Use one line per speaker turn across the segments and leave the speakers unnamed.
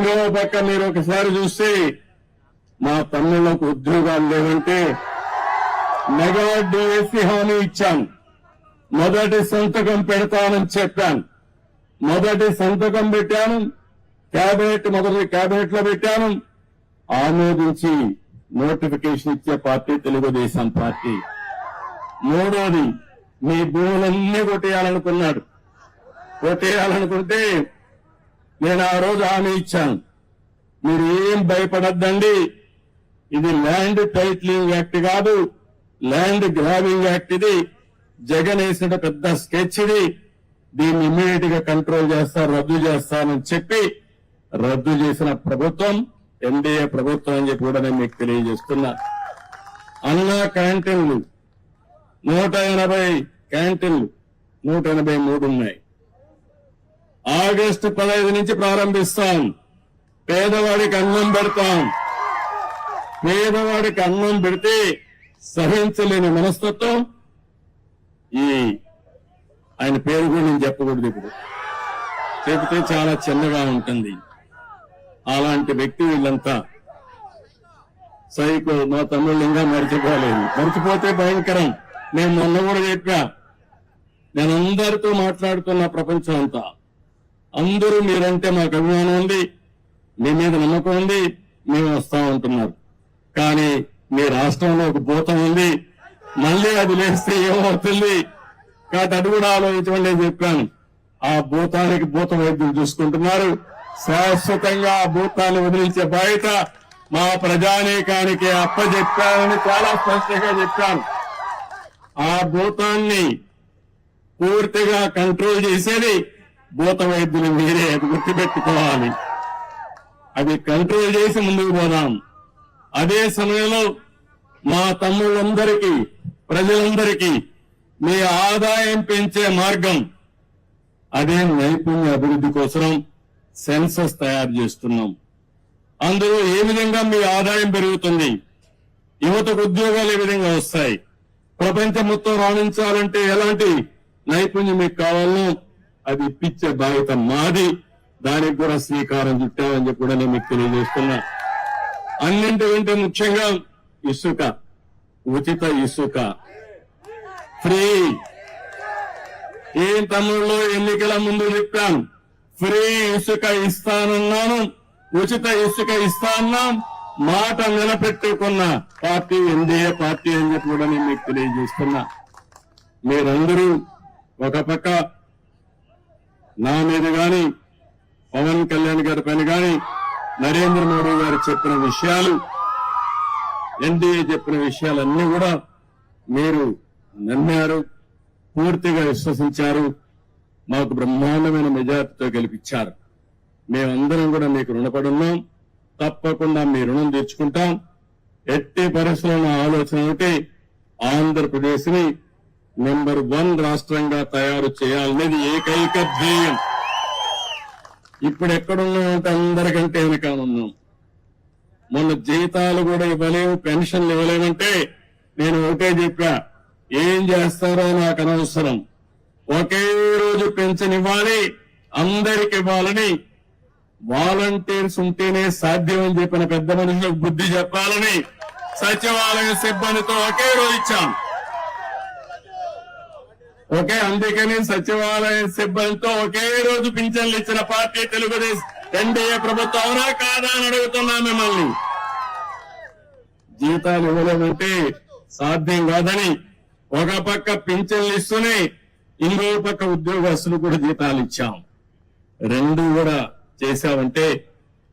పక్క మీరు ఒకసారి చూస్తే మా తమ్ముళ్ళకు ఉద్యోగాలు లేవంటే మెగా డిఎస్సి హామీ ఇచ్చాం. మొదటి సంతకం పెడతానని చెప్పాను. మొదటి సంతకం పెట్టాను. క్యాబినెట్ మొదటి క్యాబినెట్లో పెట్టాను. ఆమోదించి నోటిఫికేషన్ ఇచ్చే పార్టీ తెలుగుదేశం పార్టీ. మూడోది మీ భూములన్నీ కొట్టేయాలనుకున్నాడు. కొట్టేయాలనుకుంటే నేను ఆ రోజు హామీ ఇచ్చాను. మీరు ఏం భయపడద్దండి. ఇది ల్యాండ్ టైట్లింగ్ యాక్ట్ కాదు. ల్యాండ్ గ్రాబింగ్ యాక్ట్ ఇది. జగన్ వేసిన పెద్ద స్కెచ్ ఇది. దీన్ని ఇమ్మీడియట్గా కంట్రోల్ చేస్తారు రద్దు చేస్తానని చెప్పి రద్దు చేసిన ప్రభుత్వం ఎన్డీఏ ప్రభుత్వం అని చెప్పి కూడా నేను మీకు తెలియజేస్తున్నా. అన్నా క్యాంటీన్లు నూట ఎనభై క్యాంటీన్లు నూట ఎనభై మూడు ఉన్నాయి. ఆగస్టు పదహైదు నుంచి ప్రారంభిస్తాం. పేదవాడికి అన్నం పెడతాం. పేదవాడికి అన్నం పెడితే సహించలేని మనస్తత్వం. ఈ ఆయన పేరు కూడా నేను చెప్పకూడదు ఇప్పుడు. చెబితే చాలా చిన్నగా ఉంటుంది. అలాంటి వ్యక్తి వీళ్ళంతా సైకో మా తమ్ముళ్ళు ఇంకా మర్చిపోలేదు. మర్చిపోతే భయంకరం. నేను మొన్న కూడా చెప్పా. నేను అందరితో మాట్లాడుతున్న ప్రపంచం అంతా. అందరూ మీరంటే మాకు అభిమానం ఉంది. మీ మీద నమ్మకం ఉంది. మేము వస్తా ఉంటున్నారు కానీ మీ రాష్ట్రంలో ఒక భూతం ఉంది. మళ్ళీ అది లేస్తే ఏమవుతుంది? కాబట్టి అది కూడా ఆలోచించమని నేను చెప్పాను. ఆ భూతానికి భూత వైద్యులు చూసుకుంటున్నారు. శాశ్వతంగా ఆ భూతాన్ని వదిలించే బయట మా ప్రజానీకానికి అప్పచెప్పానని చాలా స్పష్టంగా చెప్పాను. ఆ భూతాన్ని పూర్తిగా కంట్రోల్ చేసేది భూత వైద్యులు మీరే అది గుర్తుపెట్టుకోవాలి. అది కంట్రోల్ చేసి ముందుకు పోదాం. అదే సమయంలో మా తమ్ముళ్ళందరికీ ప్రజలందరికీ మీ ఆదాయం పెంచే మార్గం అదే నైపుణ్య అభివృద్ధి కోసం సెన్సస్ తయారు చేస్తున్నాం. అందులో ఏ విధంగా మీ ఆదాయం పెరుగుతుంది యువతకు ఉద్యోగాలు ఏ విధంగా వస్తాయి ప్రపంచం మొత్తం రాణించాలంటే ఎలాంటి నైపుణ్యం మీకు కావాలో అది ఇప్పించే బాధ్యత మాది. దానికి కూడా శ్రీకారం చుట్టామని చెప్పి కూడా నేను మీకు తెలియజేస్తున్నా. అన్నింటికంటే ముఖ్యంగా ఇసుక ఉచిత ఇసుక. ఫ్రీ. ఏం తమ్ముళ్ళు ఎన్నికల ముందు చెప్పాను. ఫ్రీ ఇసుక ఇస్తానన్నాను. ఉచిత ఇసుక ఇస్తాన్నాం మాట నిలబెట్టుకున్న పార్టీ ఎన్డీఏ పార్టీ అని చెప్పి కూడా నేను మీకు తెలియజేస్తున్నా. మీరందరూ ఒక పక్క నా మీద గాని పవన్ కళ్యాణ్ గారి పైన గాని నరేంద్ర మోడీ గారు చెప్పిన విషయాలు ఎన్డీఏ చెప్పిన విషయాలన్నీ కూడా మీరు నమ్మారు పూర్తిగా విశ్వసించారు మాకు బ్రహ్మాండమైన మెజార్టీతో గెలిపించారు. మేమందరం కూడా మీకు రుణపడి ఉన్నాం. తప్పకుండా మీ రుణం తీర్చుకుంటాం. ఎట్టి పరిస్థితుల్లో నా ఆలోచన ఒకటి ఆంధ్రప్రదేశ్ని నెంబర్ వన్ రాష్ట్రంగా తయారు చేయాలనేది ఏకైక ధ్యేయం. ఇప్పుడు ఎక్కడున్నామంటే అందరికంటే వెనకాల ఉన్నాం. మొన్న జీతాలు కూడా ఇవ్వలేము పెన్షన్లు ఇవ్వలేమంటే నేను ఒకటే చెప్పా ఏం చేస్తారో నాకు అనవసరం. ఒకే రోజు పెన్షన్ ఇవ్వాలి అందరికి ఇవ్వాలని వాలంటీర్స్ ఉంటేనే సాధ్యం అని చెప్పిన పెద్ద మనుషులకు బుద్ధి చెప్పాలని సచివాలయ సిబ్బందితో ఒకే రోజు ఇచ్చాం ఓకే అందుకని సచివాలయ సిబ్బందితో ఒకే రోజు పింఛన్లు ఇచ్చిన పార్టీ తెలుగుదేశం ఎన్డీఏ ప్రభుత్వం అవునా కాదా అని అడుగుతున్నా మిమ్మల్ని. జీతాలు ఇవ్వలేమంటే సాధ్యం కాదని ఒక పక్క పింఛన్లు ఇస్తూనే ఇంకో పక్క ఉద్యోగస్తులు కూడా జీతాలు ఇచ్చాం. రెండు కూడా చేశామంటే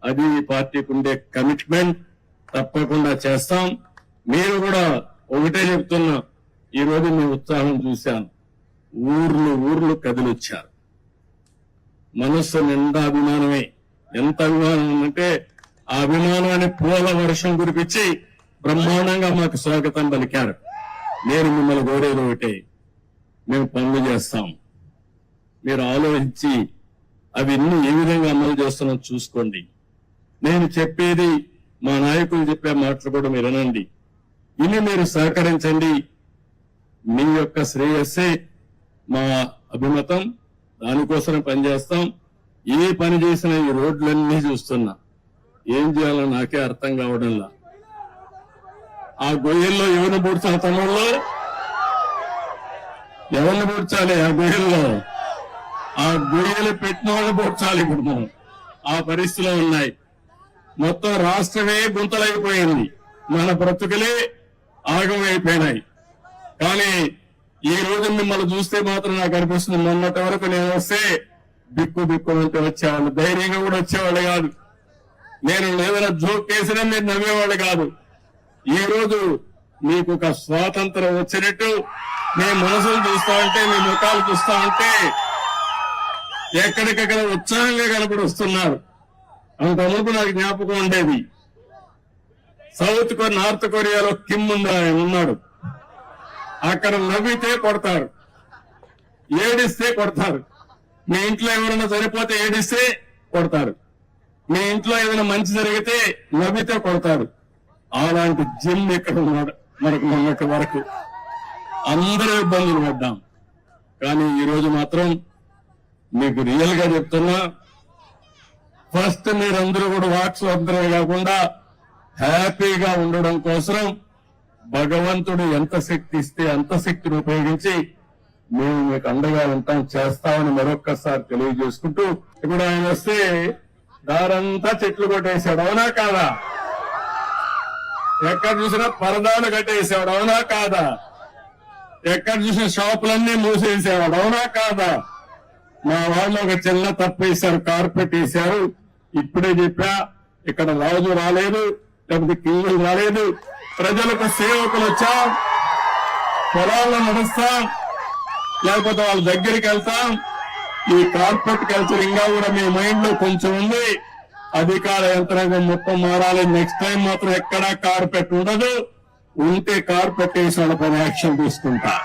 అది పార్టీకి ఉండే కమిట్మెంట్ తప్పకుండా చేస్తాం. మీరు కూడా ఒకటే చెప్తున్నా ఈ రోజు మీ ఉత్సాహం చూశాను. ఊర్లు ఊర్లు కదిలొచ్చారు. మనస్సు నిండా అభిమానమే. ఎంత అభిమానం అంటే ఆ అభిమానాన్ని పూల వర్షం కురిపించి బ్రహ్మాండంగా మాకు స్వాగతం పలికారు. నేను మిమ్మల్ని కోరేది ఒకటే మేము పనులు చేస్తాం. మీరు ఆలోచించి అవన్నీ ఏ విధంగా అమలు చేస్తున్నాం చూసుకోండి. నేను చెప్పేది మా నాయకులు చెప్పే మాటలు కూడా మీరు వినండి. ఇన్ని మీరు సహకరించండి. మీ యొక్క శ్రేయస్సే మా అభిమతం దానికోసం పనిచేస్తాం. ఏ పని చేసినా ఈ రోడ్లన్నీ చూస్తున్నా. ఏం చేయాలో నాకే అర్థం కావడంలా. ఆ గొయ్యల్లో ఎవరిని పూడ్చాలి తమ్ముళ్ళు? ఎవరిని పూడ్చాలి ఆ గొయ్యల్లో? ఆ గొయ్యలు పెట్టిన వాళ్ళని పూడ్చాలి ఇప్పుడు మనం. ఆ పరిస్థితిలో ఉన్నాయి. మొత్తం రాష్ట్రమే గుంతలైపోయింది. మన బ్రతుకులే ఆగమైపోయినాయి. కానీ ఈ రోజు మిమ్మల్ని చూస్తే మాత్రం నాకు అనిపిస్తుంది మొన్నటి వరకు నేను వస్తే బిక్కు బిక్కు అంటే వచ్చేవాళ్ళు. ధైర్యంగా కూడా వచ్చేవాళ్ళు కాదు. నేను ఏదైనా జోక్ చేసినా మీరు నవ్వేవాళ్ళు కాదు. ఈ రోజు మీకు ఒక స్వాతంత్రం వచ్చినట్టు మీ మనసులు చూస్తా ఉంటే మీ ముఖాలు చూస్తా ఉంటే ఎక్కడికక్కడ ఉత్సాహంగా కనపడి వస్తున్నారు అంత నాకు జ్ఞాపకం ఉండేది. సౌత్ కొరియా నార్త్ కొరియాలో కిమ్ ఉంది ఆయన ఉన్నాడు. అక్కడ నవ్వితే కొడతారు. ఏడిస్తే కొడతారు. మీ ఇంట్లో ఎవరైనా సరిపోతే ఏడిస్తే కొడతారు. మీ ఇంట్లో ఏదైనా మంచి జరిగితే నవ్వితే కొడతారు. అలాంటి జిమ్ ఇక్కడ ఉన్నాడు? మనకు మొన్నటి వరకు. అందరూ ఇబ్బందులు పడ్డాం. కానీ ఈ రోజు మాత్రం మీకు రియల్గా చెప్తున్నా ఫస్ట్ మీరందరూ కూడా వాక్స్ అందరమే కాకుండా హ్యాపీగా ఉండడం కోసం భగవంతుడు ఎంత శక్తి ఇస్తే అంత శక్తిని ఉపయోగించి మేము మీకు అండగా ఉంటాం చేస్తామని మరొక్కసారి తెలియజేసుకుంటూ ఇప్పుడు ఆయన వస్తే దారంతా చెట్లు కొట్టేశాడు అవునా కాదా? ఎక్కడ చూసినా పరదాలు కట్టేసాడు అవునా కాదా? ఎక్కడ చూసిన షాపులన్నీ మూసేసేవాడు అవునా కాదా? మా వాళ్ళు ఒక చిన్న తప్పు వేశారు కార్పెట్ వేశారు. ఇప్పుడే చెప్పా ఇక్కడ రాజు రాలేదు లేకపోతే కింగులు రాలేదు. ప్రజలకు సేవకులు వచ్చాం? పొలాల్లో నడుస్తాం. లేకపోతే వాళ్ళ దగ్గరికి వెళ్తాం. ఈ కార్పొరేట్ కల్చర్ ఇంకా కూడా మీ మైండ్లో కొంచెం ఉంది. అధికార యంత్రాంగం మొత్తం మారాలి. నెక్స్ట్ టైం మాత్రం ఎక్కడా కార్పెట్ ఉండదు. ఉంటే కార్పెట్ వేసి వాళ్ళపైన యాక్షన్ తీసుకుంటా.